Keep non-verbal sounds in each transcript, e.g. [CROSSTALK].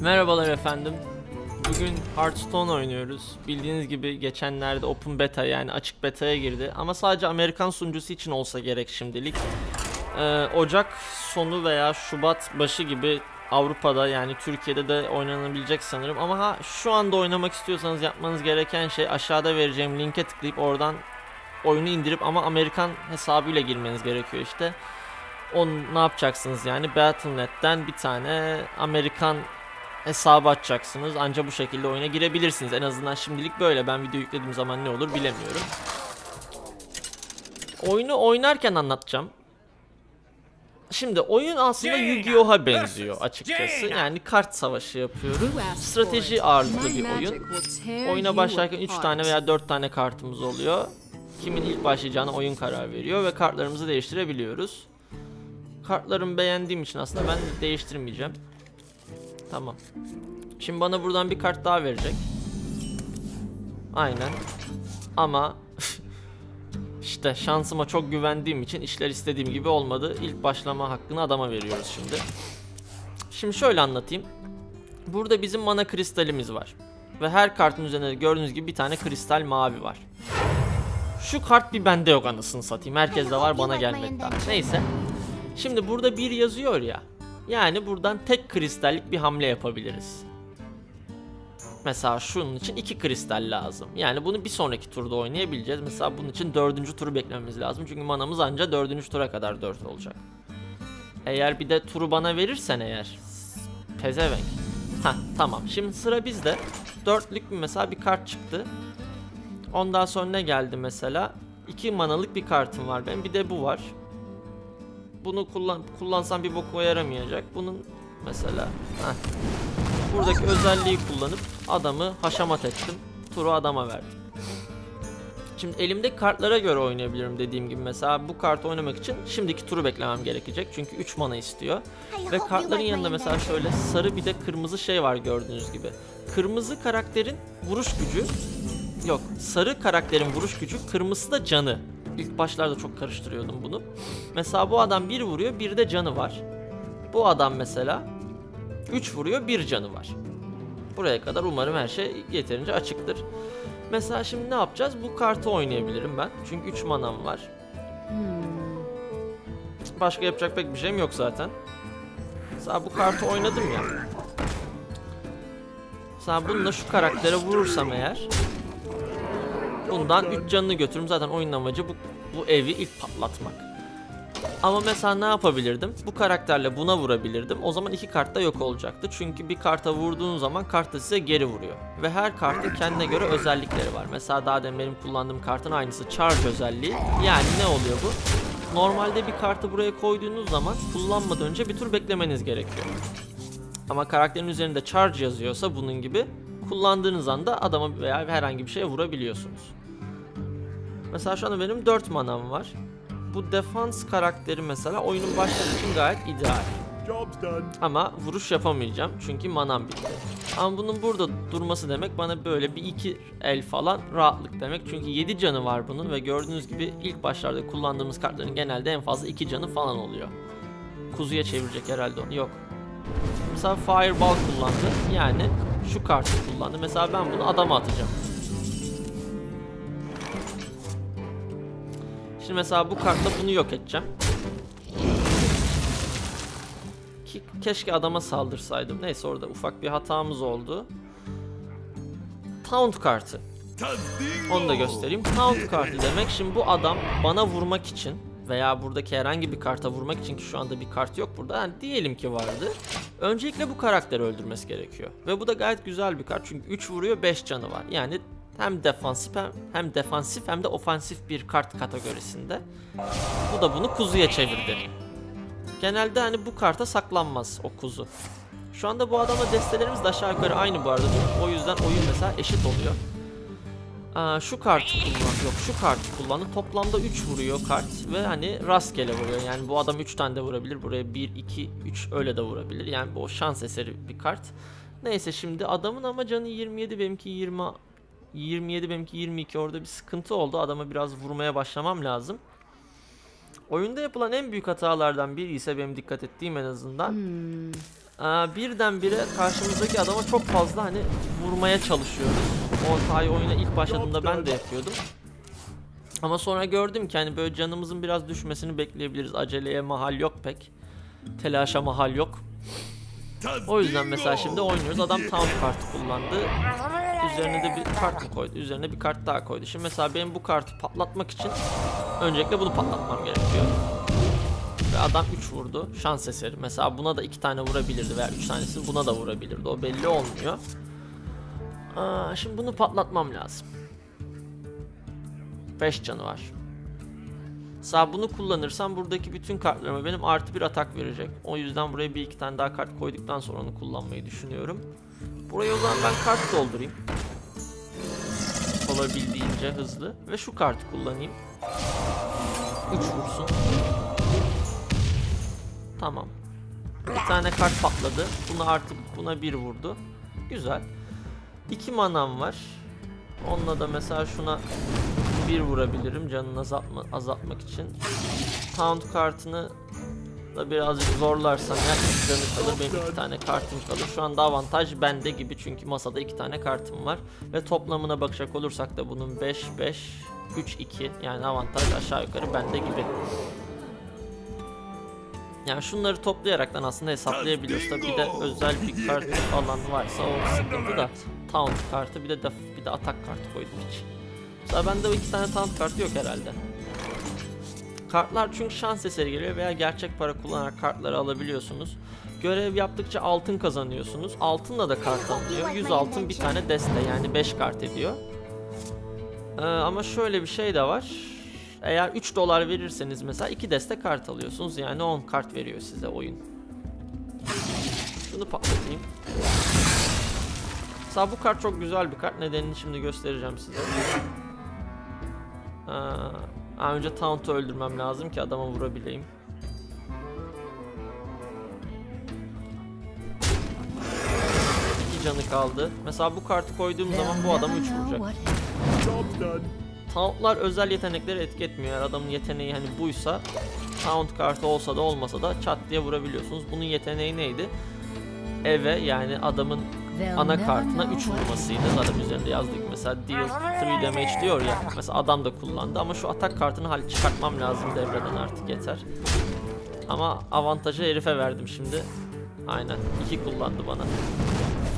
Merhabalar efendim. Bugün Hearthstone oynuyoruz. Bildiğiniz gibi geçenlerde Open Beta yani açık beta'ya girdi. Ama sadece Amerikan sunucusu için olsa gerek şimdilik. Ee, Ocak sonu veya Şubat başı gibi Avrupa'da yani Türkiye'de de oynanabilecek sanırım. Ama ha, şu anda oynamak istiyorsanız yapmanız gereken şey aşağıda vereceğim linke tıklayıp oradan oyunu indirip ama Amerikan hesabıyla girmeniz gerekiyor işte. On ne yapacaksınız yani Battle.net'ten bir tane Amerikan hesabı açacaksınız. Ancak bu şekilde oyuna girebilirsiniz. En azından şimdilik böyle. Ben video yüklediğim zaman ne olur bilemiyorum. Oyunu oynarken anlatacağım. Şimdi oyun aslında Yu-Gi-Oh'a benziyor açıkçası. Yani kart savaşı yapıyoruz. Strateji ağırlıklı bir oyun. Oyuna başlarken 3 tane veya 4 tane kartımız oluyor. Kimin ilk başlayacağına oyun karar veriyor ve kartlarımızı değiştirebiliyoruz. Kartlarımı beğendiğim için aslında ben değiştirmeyeceğim. Tamam. Şimdi bana buradan bir kart daha verecek. Aynen. Ama [LAUGHS] işte şansıma çok güvendiğim için işler istediğim gibi olmadı. İlk başlama hakkını adama veriyoruz şimdi. Şimdi şöyle anlatayım. Burada bizim mana kristalimiz var. Ve her kartın üzerinde de gördüğünüz gibi bir tane kristal mavi var. Şu kart bir bende yok anasını satayım. Herkes de var bana gelmedi daha. Neyse. Şimdi burada bir yazıyor ya. Yani buradan tek kristallik bir hamle yapabiliriz. Mesela şunun için iki kristal lazım. Yani bunu bir sonraki turda oynayabileceğiz. Mesela bunun için dördüncü turu beklememiz lazım. Çünkü manamız anca dördüncü tura kadar dört olacak. Eğer bir de turu bana verirsen eğer. Pezevenk. Ha tamam. Şimdi sıra bizde. Dörtlük bir mesela bir kart çıktı. Ondan sonra ne geldi mesela? İki manalık bir kartım var benim. Bir de bu var bunu kullan kullansam bir boku yaramayacak. Bunun mesela heh, buradaki özelliği kullanıp adamı haşamat ettim. Turu adama verdim. Şimdi elimdeki kartlara göre oynayabilirim dediğim gibi mesela bu kartı oynamak için şimdiki turu beklemem gerekecek. Çünkü 3 mana istiyor. Ve kartların yanında mesela şöyle sarı bir de kırmızı şey var gördüğünüz gibi. Kırmızı karakterin vuruş gücü yok sarı karakterin vuruş gücü kırmızı da canı. İlk başlarda çok karıştırıyordum bunu. Mesela bu adam bir vuruyor, bir de canı var. Bu adam mesela 3 vuruyor, bir canı var. Buraya kadar umarım her şey yeterince açıktır. Mesela şimdi ne yapacağız? Bu kartı oynayabilirim ben. Çünkü 3 manam var. Başka yapacak pek bir şeyim yok zaten. Mesela bu kartı oynadım ya. Mesela bununla şu karaktere vurursam eğer Bundan 3 canını götürürüm. Zaten oyunun amacı bu, bu evi ilk patlatmak. Ama mesela ne yapabilirdim? Bu karakterle buna vurabilirdim. O zaman iki kart da yok olacaktı. Çünkü bir karta vurduğun zaman kart size geri vuruyor. Ve her kartın kendine göre özellikleri var. Mesela daha demin benim kullandığım kartın aynısı charge özelliği. Yani ne oluyor bu? Normalde bir kartı buraya koyduğunuz zaman kullanmadan önce bir tur beklemeniz gerekiyor. Ama karakterin üzerinde charge yazıyorsa bunun gibi kullandığınız anda adama veya herhangi bir şeye vurabiliyorsunuz. Mesela şu anda benim 4 manam var. Bu defans karakteri mesela oyunun başladığı için gayet ideal. Ama vuruş yapamayacağım çünkü manam bitti. Ama bunun burada durması demek bana böyle bir iki el falan rahatlık demek. Çünkü 7 canı var bunun ve gördüğünüz gibi ilk başlarda kullandığımız kartların genelde en fazla 2 canı falan oluyor. Kuzuya çevirecek herhalde onu. Yok. Mesela Fireball kullandı. Yani şu kartı kullandı. Mesela ben bunu adama atacağım. Şimdi mesela bu kartla bunu yok edeceğim. Ki keşke adama saldırsaydım. Neyse orada ufak bir hatamız oldu. Taunt kartı. Onu da göstereyim. Taunt kartı demek şimdi bu adam bana vurmak için veya buradaki herhangi bir karta vurmak için ki şu anda bir kart yok burada. Yani diyelim ki vardı. Öncelikle bu karakteri öldürmesi gerekiyor. Ve bu da gayet güzel bir kart çünkü 3 vuruyor 5 canı var. Yani hem defansif hem, hem defansif hem de ofansif bir kart kategorisinde. Bu da bunu kuzuya çevirdi. Genelde hani bu karta saklanmaz o kuzu. Şu anda bu adamla destelerimiz de aşağı yukarı aynı bu arada. O yüzden oyun mesela eşit oluyor. Aa, şu kartı kullan yok şu kartı kullandı. Toplamda 3 vuruyor kart ve hani rastgele vuruyor. Yani bu adam 3 tane de vurabilir. Buraya 1 2 3 öyle de vurabilir. Yani bu şans eseri bir kart. Neyse şimdi adamın ama canı 27 benimki 20 27 benimki 22 orada bir sıkıntı oldu. Adama biraz vurmaya başlamam lazım. Oyunda yapılan en büyük hatalardan biri ise benim dikkat ettiğim en azından. Hmm. Ee, birdenbire karşımızdaki adama çok fazla hani vurmaya çalışıyoruz. O hatayı oyuna ilk başladığımda ben de yapıyordum. Ama sonra gördüm ki hani böyle canımızın biraz düşmesini bekleyebiliriz. Aceleye mahal yok pek. Telaşa mahal yok. O yüzden mesela şimdi oynuyoruz. Adam taunt kartı kullandı. Üzerine de bir kart mı koydu? Üzerine bir kart daha koydu. Şimdi mesela benim bu kartı patlatmak için öncelikle bunu patlatmam gerekiyor. Ve adam 3 vurdu. Şans eseri. Mesela buna da 2 tane vurabilirdi veya 3 tanesini buna da vurabilirdi. O belli olmuyor. Aa, şimdi bunu patlatmam lazım. 5 canı var. Sağ bunu kullanırsam buradaki bütün kartlarıma benim artı bir atak verecek. O yüzden buraya bir iki tane daha kart koyduktan sonra onu kullanmayı düşünüyorum. Buraya o zaman ben kart doldurayım. Olabildiğince hızlı. Ve şu kartı kullanayım. 3 vursun. Tamam. Bir tane kart patladı. Buna artık buna bir vurdu. Güzel. 2 manam var. Onunla da mesela şuna bir vurabilirim canını azaltma, azaltmak için. Taunt kartını da birazcık zorlarsam ya iki canı kalır benim iki tane kartım kalır. Şu anda avantaj bende gibi çünkü masada iki tane kartım var. Ve toplamına bakacak olursak da bunun 5, 5, 3, 2 yani avantaj aşağı yukarı bende gibi. Yani şunları toplayaraktan aslında hesaplayabiliyoruz. Tabii bir de özel bir kart falan [LAUGHS] varsa o sıkıntı da taunt kartı bir de def, bir de atak kartı koydum hiç. Mesela bende o iki tane taunt kartı yok herhalde. Kartlar çünkü şans eseri geliyor veya gerçek para kullanarak kartları alabiliyorsunuz. Görev yaptıkça altın kazanıyorsunuz. Altınla da kart alınıyor. 100 altın bir tane deste yani 5 kart ediyor. Ee, ama şöyle bir şey de var. Eğer 3 dolar verirseniz mesela 2 deste kart alıyorsunuz. Yani 10 kart veriyor size oyun. Şunu patlatayım. Mesela bu kart çok güzel bir kart. Nedenini şimdi göstereceğim size. Aa, önce Taunt'u öldürmem lazım ki adama vurabileyim. İki canı kaldı. Mesela bu kartı koyduğum zaman bu adam 3 vuracak. Taunt'lar özel yetenekleri etki. Eğer adamın yeteneği hani buysa Taunt kartı olsa da olmasa da çat diye vurabiliyorsunuz. Bunun yeteneği neydi? Eve yani adamın ana kartına 3 vurmasıydı. Zaten üzerinde yazdık mesela deal 3 damage diyor ya. Mesela adam da kullandı ama şu atak kartını hal çıkartmam lazım devreden artık yeter. Ama avantajı herife verdim şimdi. Aynen 2 kullandı bana.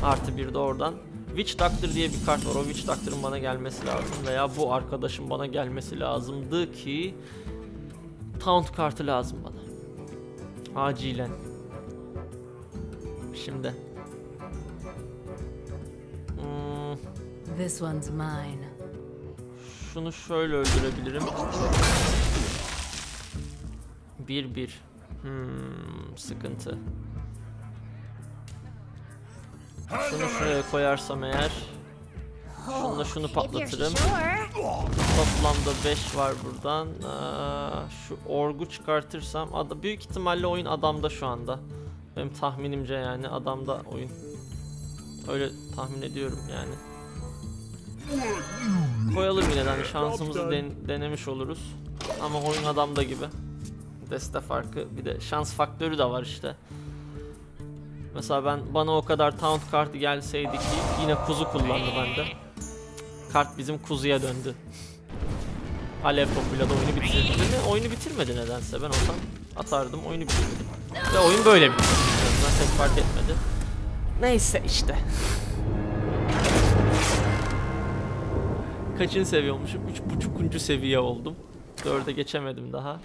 Artı bir de oradan. Witch Doctor diye bir kart var. O Witch Doctor'ın bana gelmesi lazım veya bu arkadaşın bana gelmesi lazımdı ki Taunt kartı lazım bana. Acilen. Şimdi. This one's mine. şunu şöyle öldürebilirim. Bir bir. Hmm, sıkıntı. Şunu şuraya koyarsam eğer Şununla şunu patlatırım. Toplamda 5 var buradan. Şu orgu çıkartırsam ada büyük ihtimalle oyun adamda şu anda. Benim tahminimce yani adamda oyun. Öyle tahmin ediyorum yani. Koyalım yine hani şansımızı den- denemiş oluruz. Ama oyun adamda gibi. Deste farkı bir de şans faktörü de var işte. Mesela ben bana o kadar taunt kartı gelseydi ki yine kuzu kullandı bende. Kart bizim kuzuya döndü. Alev topuyla da oyunu bitirdi. Ne, oyunu bitirmedi nedense. Ben olsam atardım oyunu bitirdi. Ve oyun böyle bitti. En azından pek fark etmedi. Neyse işte. Kaçıncı seviye olmuşum? Üç buçukuncu seviye oldum. Dörde geçemedim daha.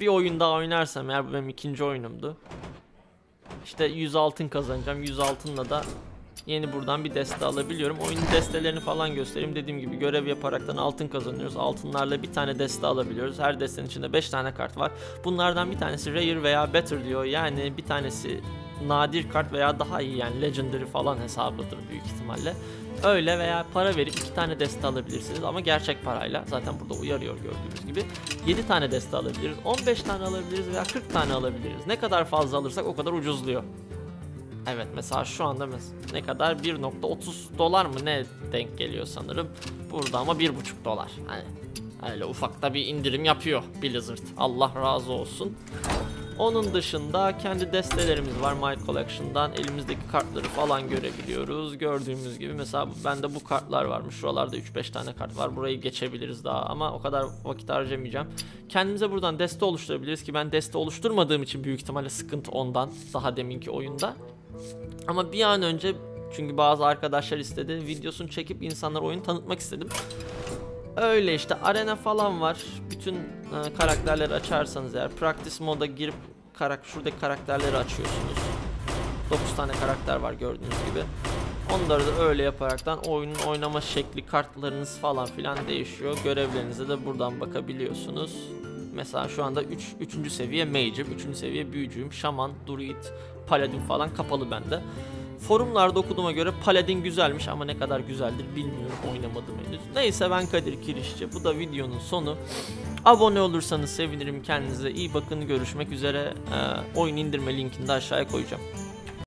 Bir oyun daha oynarsam eğer bu benim ikinci oyunumdu. İşte 100 altın kazanacağım. 100 altınla da yeni buradan bir deste alabiliyorum. Oyunun destelerini falan göstereyim. Dediğim gibi görev yaparaktan altın kazanıyoruz. Altınlarla bir tane deste alabiliyoruz. Her destenin içinde 5 tane kart var. Bunlardan bir tanesi rare veya better diyor. Yani bir tanesi nadir kart veya daha iyi yani legendary falan hesabıdır büyük ihtimalle. Öyle veya para verip iki tane deste alabilirsiniz ama gerçek parayla zaten burada uyarıyor gördüğünüz gibi. 7 tane deste alabiliriz, 15 tane alabiliriz veya 40 tane alabiliriz. Ne kadar fazla alırsak o kadar ucuzluyor. Evet mesela şu anda ne kadar 1.30 dolar mı ne denk geliyor sanırım. Burada ama 1.5 dolar. Hani öyle ufakta bir indirim yapıyor Blizzard. Allah razı olsun. Onun dışında kendi destelerimiz var My Collection'dan. Elimizdeki kartları falan görebiliyoruz. Gördüğümüz gibi mesela bende bu kartlar varmış. Şuralarda 3-5 tane kart var. Burayı geçebiliriz daha ama o kadar vakit harcamayacağım. Kendimize buradan deste oluşturabiliriz ki ben deste oluşturmadığım için büyük ihtimalle sıkıntı ondan. Daha deminki oyunda. Ama bir an önce çünkü bazı arkadaşlar istedi. Videosunu çekip insanlara oyunu tanıtmak istedim. Öyle işte arena falan var. Bütün e, karakterleri açarsanız eğer practice moda girip karak şuradaki karakterleri açıyorsunuz. 9 tane karakter var gördüğünüz gibi. Onları da öyle yaparaktan oyunun oynama şekli, kartlarınız falan filan değişiyor. Görevlerinize de buradan bakabiliyorsunuz. Mesela şu anda 3. Üç, 3. seviye Mage'im, 3. seviye büyücüyüm, şaman, druid, paladin falan kapalı bende. Forumlarda okuduğuma göre Paladin güzelmiş ama ne kadar güzeldir bilmiyorum oynamadım henüz. Neyse ben Kadir Kirişçi. Bu da videonun sonu. Abone olursanız sevinirim. Kendinize iyi bakın. Görüşmek üzere. Ee, oyun indirme linkini de aşağıya koyacağım.